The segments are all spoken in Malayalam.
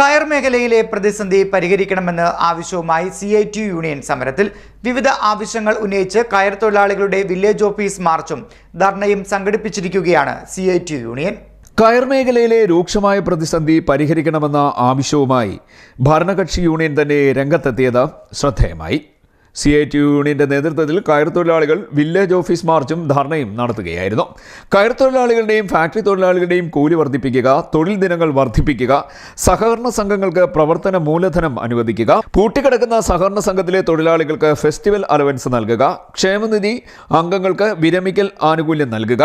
കയർ മേഖലയിലെ പ്രതിസന്ധി പരിഹരിക്കണമെന്ന് ആവശ്യവുമായി സി ഐ ടി യൂണിയൻ സമരത്തിൽ വിവിധ ആവശ്യങ്ങൾ ഉന്നയിച്ച് കയർ തൊഴിലാളികളുടെ വില്ലേജ് ഓഫീസ് മാർച്ചും ധർണയും സംഘടിപ്പിച്ചിരിക്കുകയാണ് സി ഐ ടി യൂണിയൻ. കയർ മേഖലയിലെ രൂക്ഷമായ പ്രതിസന്ധി പരിഹരിക്കണമെന്ന ആവശ്യവുമായി ഭരണകക്ഷി യൂണിയൻ തന്നെ രംഗത്തെത്തിയത് ശ്രദ്ധേയമായി. സി ഐ ടി യൂണിയന്റെ നേതൃത്വത്തിൽ കയർ തൊഴിലാളികൾ വില്ലേജ് ഓഫീസ് മാർച്ചും ധർണയും നടത്തുകയായിരുന്നു. കയർ തൊഴിലാളികളുടെയും ഫാക്ടറി തൊഴിലാളികളുടെയും കൂലി വർദ്ധിപ്പിക്കുക തൊഴിൽ ദിനങ്ങൾ വർദ്ധിപ്പിക്കുക സഹകരണ സംഘങ്ങൾക്ക് പ്രവർത്തന മൂലധനം അനുവദിക്കുക പൂട്ടിക്കിടക്കുന്ന സഹകരണ സംഘത്തിലെ തൊഴിലാളികൾക്ക് ഫെസ്റ്റിവൽ അലവൻസ് നൽകുക ക്ഷേമനിധി അംഗങ്ങൾക്ക് വിരമിക്കൽ ആനുകൂല്യം നൽകുക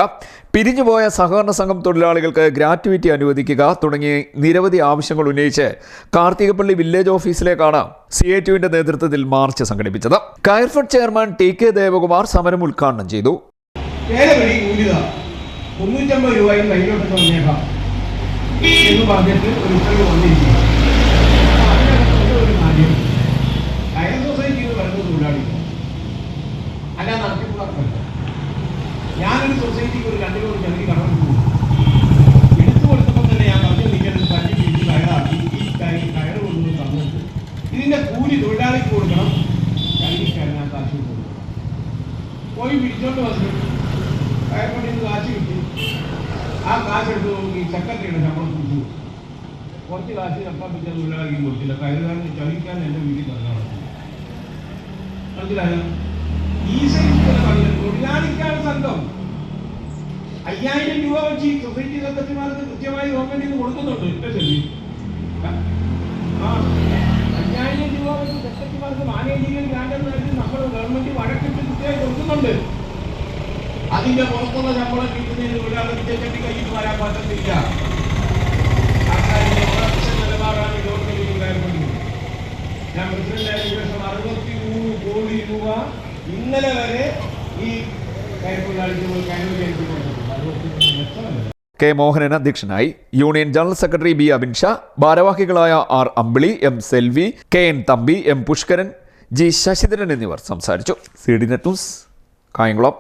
പിരിഞ്ഞുപോയ സഹകരണ സംഘം തൊഴിലാളികൾക്ക് ഗ്രാറ്റുവിറ്റി അനുവദിക്കുക തുടങ്ങിയ നിരവധി ആവശ്യങ്ങൾ ഉന്നയിച്ച് കാർത്തികപ്പള്ളി വില്ലേജ് ഓഫീസിലേക്കാണ് സി ഐ ടിയുവിന്റെ നേതൃത്വത്തിൽ മാർച്ച് സംഘടിപ്പിച്ചത്. Coirfed chairman T K Devakumar സമരം ഉദ്ഘാടനം ചെയ്തു. തന്നേക്കാം എന്ന് പറഞ്ഞിട്ട് ഒരു ഞാനൊരു സൊസൈറ്റിക്ക് ഒരു രണ്ട് കോടി ജനകി കടം എടുത്തു കൊടുത്തപ്പോൾ തന്നെ ഞാൻ പറഞ്ഞു ഈ കയർ കൊണ്ടുവന്ന് തന്നിട്ട്. ഇതിന്റെ കൂലി തൊഴിലാളിക്ക് കൊടുക്കണം. കൈക്കാരനാ കാശ് കൊടുക്കണം പോയി പിടിച്ചോണ്ട് വന്നു കയർപ്പണിയിൽ നിന്ന് കാശ് കിട്ടി. ആ കാശ് എടുത്ത് നോക്കി സെക്രട്ടറിയുടെ ശമ്പളം കുടിച്ചു. കുറച്ച് കാശ് ചപ്പാൻ പറ്റിയ തൊഴിലാളിക്ക് കൊടുത്തില്ല. കയറുകാരന് ചവിക്കാൻ എന്റെ വീട്ടിൽ തന്നാണ് മനസ്സിലായോ? ഈ സൈസ് പറഞ്ഞത് തൊഴിലാളിക്കാണ് സംഘം. അയ്യായിരം രൂപ വെച്ച് സൊസൈറ്റി സെക്രട്ടറിമാർക്ക് കൃത്യമായി ഗവൺമെന്റിൽ നിന്ന് കൊടുക്കുന്നുണ്ട്. ഇപ്പൊ ശരി. ആ അയ്യായിരം രൂപ വെച്ച് സെക്രട്ടറിമാർക്ക് മാനേജിംഗ് ഗ്രാൻഡ് നൽകി നമ്മൾ ഗവൺമെന്റ് വഴക്കിട്ട് കൊടുക്കുന്നുണ്ട് അതിന്റെ പുറത്തുള്ള ശമ്പളം കിട്ടുന്നതിന് ഒരാൾ വിജയച്ചട്ടി കയ്യിൽ വരാൻ പറ്റത്തില്ല. നിലപാടാണ് ഗവൺമെന്റ് ഉണ്ടായിരുന്നത് ഞാൻ പ്രസിഡന്റായ ശേഷം അറുപത്തി മൂന്ന് കോടി രൂപ ഇന്നലെ വരെ ഈ കേന്ദ്രം കൊടുത്തിട്ടുണ്ട്. അറുപത്തി മൂന്ന് കെ മോഹനൻ അധ്യക്ഷനായി union general secretary B Abin Shah ഭാരവാഹികളായ R Ambili M Selvi K N Thampi M Pushkaran G Sasidharan എന്നിവർ സംസാരിച്ചു. C D net news. Kayamkulam